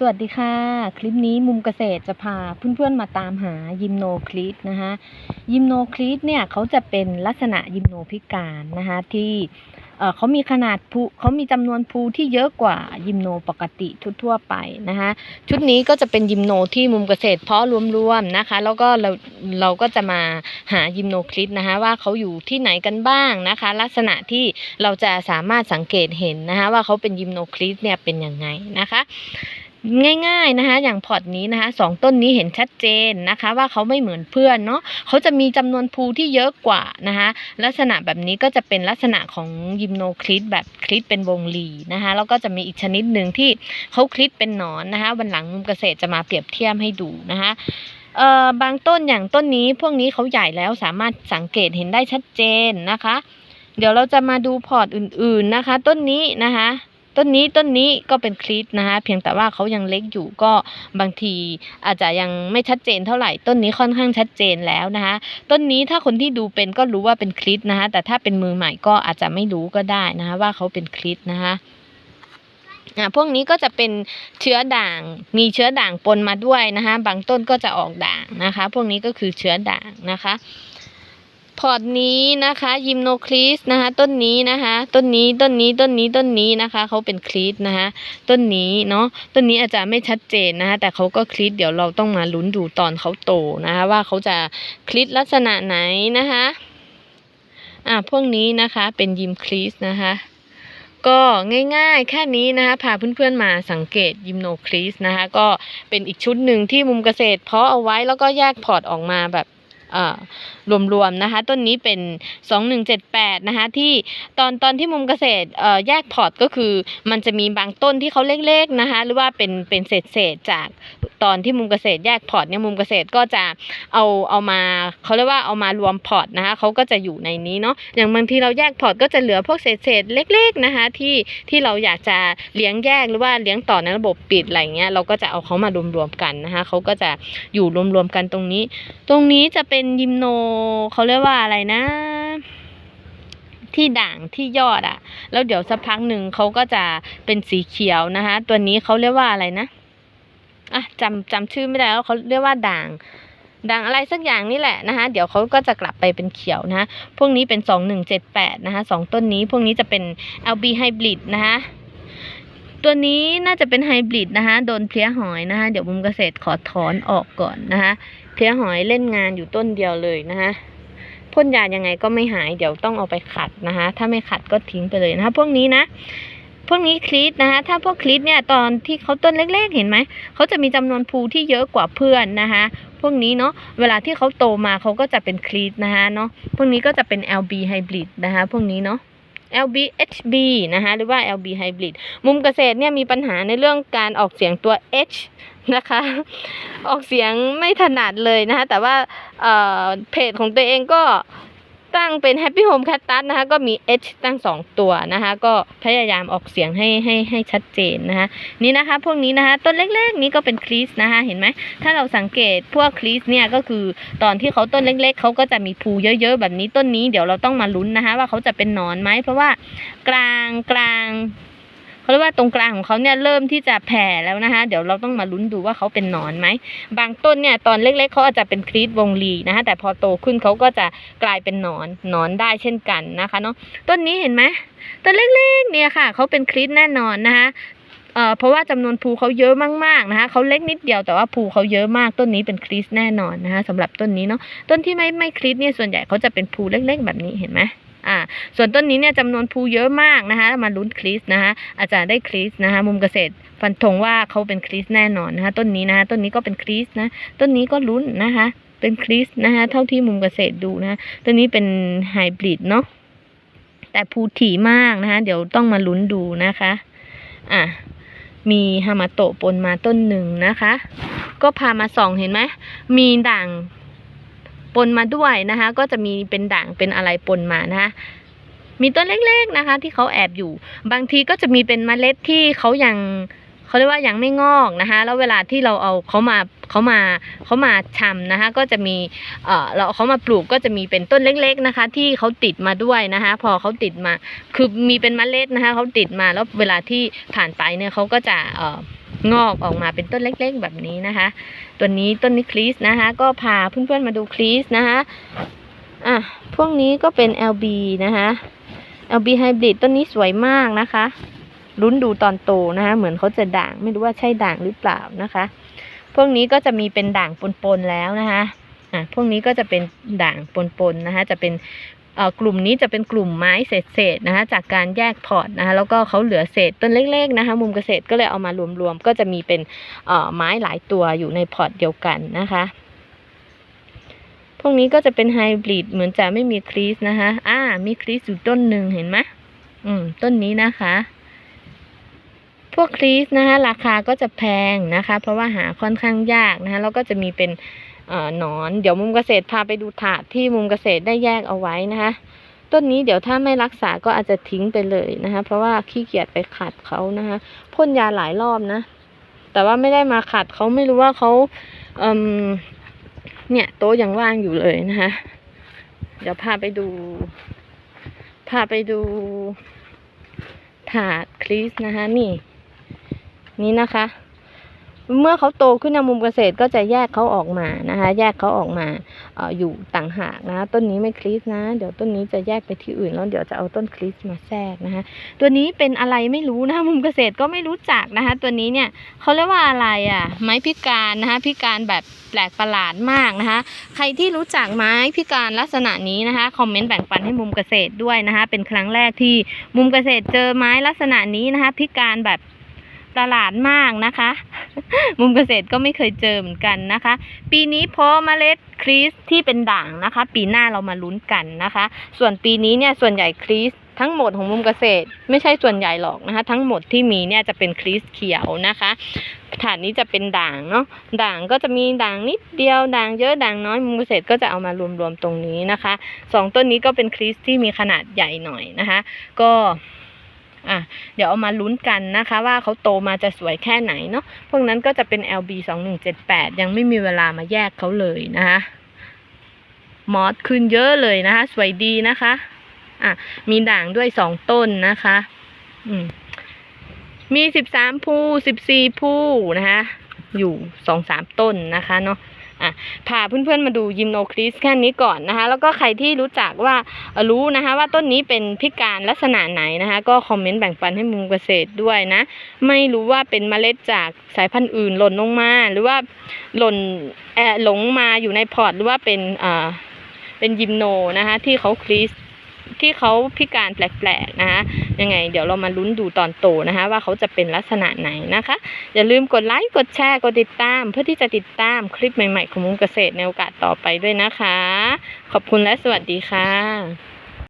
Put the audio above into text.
สวัสดีค่ะ คลิปนี้มุมเกษตรจะพาเพื่อนๆมาตามหายิมโนคลีตนะคะยิมโนคลีตเนี่ยเขาจะเป็นลักษณะยิมโนพิการนะคะที่เขามีขนาดภูเขามีจำนวนภูที่เยอะกว่ายิมโนปกติทั่วๆไปนะคะชุดนี้ก็จะเป็นยิมโนที่มุมเกษตรเพาะรวมๆนะคะ แล้วก็เราเราก็จะมาหายิมโนคลีตนะคะว่าเขาอยู่ที่ไหนกันบ้างนะคะ ลักษณะที่เราจะสามารถสังเกตเห็นนะคะว่าเขาเป็นยิมโนคลีตเนี่ยเป็นยังไงนะคะ ง่ายๆนะคะอย่างพอร์ตนี้นะคะสองต้นนี้เห็นชัดเจนนะคะ ว่าเขาไม่เหมือนเพื่อนเนาะเขาจะมีจำนวนภูที่เยอะกว่านะคะลักษณะแบบนี้ก็จะเป็นลักษณะของยิมโนคลิตแบบคลิตเป็นวงรีนะคะแล้วก็จะมีอีกชนิดหนึ่งที่เขาคลิตเป็นหนอนนะคะวันหลังมุมเกษตรจะมาเปรียบเทียบให้ดูนะคะเอ่อบางต้นอย่างต้นนี้พวกนี้เขาใหญ่แล้วสามารถสังเกตเห็นได้ชัดเจนนะคะ เดี๋ยวเราจะมาดูพอร์ตอื่นๆนะคะ ต้นนี้นะคะ ต้นนี้ต้นนี้ก็เป็นคลิปนะคะเพียงแต่ว่าเขายังเล็กอยู่ก็บางทีอาจจะยังไม่ชัดเจนเท่าไหร่ ต้นนี้ค่อนข้างชัดเจนแล้วนะคะต้นนี้ถ้าคนที่ดูเป็นก็รู้ว่าเป็นคลิปนะคะแต่ถ้าเป็นมือใหม่ก็อาจจะไม่รู้ก็ได้นะคะว่าเขาเป็นคลิปนะคะอ่าพวกนี้ก็จะเป็นเชื้อด่าง มีเชื้อด่างปนมาด้วยนะคะ บางต้นก็จะออกด่างนะคะ พวกนี้ก็คือเชื้อด่างนะคะ พอร์ตนี้นะคะยิมโนคลีสนะคะ ต้นนี้นะคะต้นนี้ต้นนี้ต้นนี้ต้นนี้นะคะเขาเป็นคลีสนะคะต้นนี้เนาะต้นนี้อาจจะไม่ชัดเจนนะคะแต่เขาก็คลีสเดี๋ยวเราต้องมาลุ้นดูตอนเขาโตนะคะ ว่าเขาจะคลีสลักษณะไหนนะคะอ่าพวกนี้นะคะเป็นยิมคลีสนะคะก็ง่ายๆ แค่นี้นะคะพาเพื่อนๆมาสังเกตยิมโนคลีสนะคะ ก็เป็นอีกชุดหนึ่งที่มุมเกษตร เพาะเอาไว้แล้วก็แยกพอร์ตออกมาแบบ รวมๆนะคะ ต้นนี้เป็น 2178 นะคะ ที่ตอนตอนที่มุมเกษตรเอ่อแยกพอร์ตก็คือ มันจะมีบางต้นที่เขาเล็กๆนะคะ หรือว่าเป็นเป็นเศษเศษจากตอนที่มุมเกษตรแยกพอร์ตเนี่ยมุมเกษตรก็จะเอาเอามาเขาเรียกว่าเอามารวมพอร์ตนะคะเขาก็จะอยู่ในนี้เนาะอย่างบางทีเราแยกพอร์ตก็จะเหลือพวกเศษเศษเล็ก ๆนะคะ ที่ที่เราอยากจะเลี้ยงแยกหรือว่าเลี้ยงต่อในระบบปิดอะไรเงี้ยเราก็จะเอาเขามารวมๆกันนะคะเขาก็จะอยู่รวมๆกันตรงนี้ ตรงนี้จะเป็นเป็นยิมโนเขาเรียกว่าอะไรนะ ที่ด่างที่ยอดอะแล้วเดี๋ยวสักพักหนึ่งเขาก็จะเป็นสีเขียวนะคะ ตัวนี้เขาเรียกว่าอะไรนะอะจำจำชื่อไม่ได้แล้วเขาเรียกว่าด่างด่างอะไรสักอย่างนี่แหละนะคะเดี๋ยวเขาก็จะกลับไปเป็นเขียวนะคะพวกนี้เป็นสองหนึ่งเจ็ดแปดนะคะสองต้นนี้ พวกนี้จะเป็น LB Hybrid นะคะ ตัวนี้น่าจะเป็นไฮบริดนะคะโดนเพลี้ยหอยนะคะเดี๋ยวมุมเกษตรขอถอนออกก่อนนะคะเพลี้ยหอยเล่นงานอยู่ต้นเดียวเลยนะคะพ่นยายังไงก็ไม่หายเดี๋ยวต้องเอาไปขัดนะคะถ้าไม่ขัดก็ทิ้งไปเลยนะคะพวกนี้นะพวกนี้คลีตนะคะถ้าพวกคลีตเนี่ยตอนที่เขาต้นเล็กๆเห็นไหมเขาจะมีจำนวนภูที่เยอะกว่าเพื่อนนะคะพวกนี้เนาะเวลาที่เขาโตมาเขาก็จะเป็นคลีตนะคะเนาะพวกนี้ก็จะเป็น LB Hybrid นะคะพวกนี้เนาะ LB HB นะคะหรือว่า LB Hybrid มุมเกษตรเนี่ยมีปัญหาในเรื่องการออกเสียงตัว H นะคะ ออกเสียงไม่ถนัดเลยนะคะแต่ว่าเเพจของตัวเองก็ ตั้งเป็น Happy Home Cactus นะคะ ก็มี H ตั้ง 2 ตัวนะคะ ก็พยายามออกเสียงให้ให้ให้ชัดเจนนะคะนี่นะคะ พวกนี้นะคะ ต้นเล็กๆ นี้ก็เป็นคลีสนะคะเห็นไหมถ้าเราสังเกตพวกคลีสเนี่ยก็คือตอนที่เขาต้นเล็ก ๆเขาก็จะมีภูเยอะ ๆ แบบนี้ต้นนี้เดี๋ยวเราต้องมาลุ้นนะคะ ว่าเขาจะเป็นหนอนไหมเพราะว่ากลางกลาง เขาเรียกว่าตรงกลางของเขาเนี่ยเริ่มที่จะแผ่แล้วนะคะ เดี๋ยวเราต้องมาลุ้นดูว่าเขาเป็นหนอนไหม บางต้นเนี่ยตอนเล็ก ๆเขาอาจจะเป็นคลีสวงรีนะคะ แต่พอโตขึ้นเขาก็จะกลายเป็นหนอนหนอนได้เช่นกันนะคะเนาะต้นนี้เห็นไหมต้นเล็กๆเนี่ยค่ะเขาเป็นคลีสแน่นอนนะคะเอ่อเพราะว่าจำนวนภูเขาเยอะมากๆนะคะเขาเล็กนิดเดียวแต่ว่าภูเขาเยอะมากต้นนี้เป็นคริสแน่นอนนะคะสำหรับต้นนี้เนาะต้นที่ไม่ไม่คริสเนี่ยส่วนใหญ่เขาจะเป็นภูเล็กๆ แบบนี้เห็นไหม อ่าส่วนต้นนี้เนี่ยจำนวนภูเยอะมากนะคะมาลุ้นคริสนะคะอาจารย์ได้คริสนะคะมุมเกษตรฟันธงว่าเขาเป็นคริสแน่นอนนะคะต้นนี้นะคะต้นนี้ก็เป็นคริสนะต้นนี้ก็ลุ้นนะคะเป็นคริสนะคะเท่าที่มุมเกษตรดูนะะต้นนี้เป็นไฮบริดเนาะแต่ภูถี่มากนะคะเดี๋ยวต้องมาลุ้นดูนะคะอะมีฮามาโตะปนมาต้นหนึ่งนะคะ ก็พามาส่องเห็นไหมมีด่าง ปนมาด้วยนะคะ ก็จะมีเป็นด่างเป็นอะไรปนมานะคะมีต้นเล็กๆนะคะ ที่เขาแอบอยู่ บางทีก็จะมีเป็นเมล็ดที่เขายังเขาเรียกว่ายังไม่งอกนะคะ แล้วเวลาที่เราเอาเขามาเขามาเขามาชำนะคะ ก็จะมีเอ่อเราเอาเขามาปลูกก็จะมีเป็นต้นเล็ก ๆนะคะ ที่เขาติดมาด้วยนะคะ พอเขาติดมา คือมีเป็นเมล็ดนะคะเขาติดมาแล้วเวลาที่ผ่านไปเนี่ยเขาก็จะเอ่อ งอกออกมาเป็นต้นเล็กๆ แบบนี้นะคะ ตัวนี้ต้นนี้คลีสนะคะ ก็พาเพื่อนๆมาดูคลีสนะคะอะพวกนี้ก็เป็น LB นะคะ LB Hybrid ต้นนี้สวยมากนะคะลุ้นดูตอนโตนะคะ เหมือนเขาจะด่างไม่รู้ว่าใช่ด่างหรือเปล่านะคะ พวกนี้ก็จะมีเป็นด่างปนๆแล้วนะคะอะพวกนี้ก็จะเป็นด่างปนๆนะคะ จะเป็น กลุ่มนี้จะเป็นกลุ่มไม้เศษๆนะคะจากการแยกพอร์ตนะคะแล้วก็เขาเหลือเศษต้นเล็กๆนะคะมุมเกษตรก็เลยเอามารวมๆก็จะมีเป็นไม้หลายตัวอยู่ในพอร์ตเดียวกันนะคะพวกนี้ก็จะเป็นไฮบริดเหมือนจะไม่มีครีสนะคะอ่ามีครีสอยู่ต้นหนึ่งเห็นไหมอืมต้นนี้นะคะ พวกครีสนะคะราคาก็จะแพงนะคะ เพราะว่าหาค่อนข้างยากนะคะแล้วก็จะมีเป็น หนอน เดี๋ยวมุมเกษตรพาไปดูถาดที่มุมเกษตรได้แยกเอาไว้นะคะ ต้นนี้เดี๋ยวถ้าไม่รักษาก็อาจจะทิ้งไปเลยนะคะ เพราะว่าขี้เกียจไปขัดเขานะคะพ่นยาหลายรอบนะ แต่ว่าไม่ได้มาขัดเขาไม่รู้ว่าเขาเอมเนี่ยโต๊ะยังว่างอยู่เลยนะคะเดี๋ยวพาไปดู พาไปดูถาดคลีสนะคะนี่ นี่นะคะ เมื่อเขาโตขึ้นในมุมเกษตรก็จะแยกเขาออกมานะคะ แยกเขาออกมาอออยู่ต่างหากนะะต้นนี้ไม่คลีสนะ เดี๋ยวต้นนี้จะแยกไปที่อื่นแล้วเดี๋ยวจะเอาต้นคลีสมาแทรกนะคะ ตัวนี้เป็นอะไรไม่รู้นะคะมุมเกษตรก็ไม่รู้จักนะคะ ตัวนี้เนี่ยเขาเรียกว่าอะไรอะ ไม้พิการนะคะพิการแบบแปลกประหลาดมากนะคะ ใครที่รู้จักไม้พิการลักษณะนี้นะคะคอมเมนต์แบ่งปันให้มุมเกษตรด้วยนะคะ เป็นครั้งแรกที่มุมเกษตรเจอไม้ลักษณะนี้นะคะ พิการแบบ ประหลาดมากนะคะ มุมเกษตรก็ไม่เคยเจอเหมือนกันนะคะ ปีนี้เพาะเมล็ดครีสที่เป็นด่างนะคะ ปีหน้าเรามาลุ้นกันนะคะ ส่วนปีนี้เนี่ยส่วนใหญ่ครีสทั้งหมดของมุมเกษตร ไม่ใช่ส่วนใหญ่หรอกนะคะ ทั้งหมดที่มีเนี่ยจะเป็นครีสเขียวนะคะฐานนี้จะเป็นด่างเนาะด่างก็จะมีด่างนิดเดียวด่างเยอะด่างน้อยมุมเกษตรก็จะเอามารวมๆตรงนี้นะคะสองต้นนี้ก็เป็นครีสที่มีขนาดใหญ่หน่อยนะคะ ก็ อะเดี๋ยวเอามาลุ้นกันนะคะว่าเขาโตมาจะสวยแค่ไหนเนาะพวกนั้นก็จะเป็น LB 2 1 7 8 ยังไม่มีเวลามาแยกเขาเลยนะคะมอสขึ้นเยอะเลยนะคะ สวยดีนะคะอะมีด่างด้วยสองต้นนะคะ อืมมีสิบสามภูสิบสี่ภูนะคะ อยู่สองสามต้นนะคะเนาะ อะพาเพื่อนๆมาดูยิมโนคริสแค่นี้ก่อนนะคะ แล้วก็ใครที่รู้จักว่ารู้นะคะ ว่าต้นนี้เป็นพิการลักษณะไหนนะคะ ก็คอมเมนต์แบ่งปันให้มุมเกษตรด้วยนะ ไม่รู้ว่าเป็นเมล็ดจากสายพันธุ์อื่นหล่นลงมา หรือว่าหล่นแออหลงมาอยู่ในพอร์ตหรือว่าเป็นอ่าเป็นยิมโนนะคะ ที่เขาคริส ที่เขาพิการแปลกๆนะคะยังไงเดี๋ยวเรามาลุ้นดูตอนโตนะคะ ว่าเขาจะเป็นลักษณะไหนนะคะ อย่าลืมกดไลค์กดแชร์กดติดตาม เพื่อที่จะติดตามคลิปใหม่ๆของมุมเกษตรในโอกาสต่อไปด้วยนะคะ ขอบคุณและสวัสดีค่ะ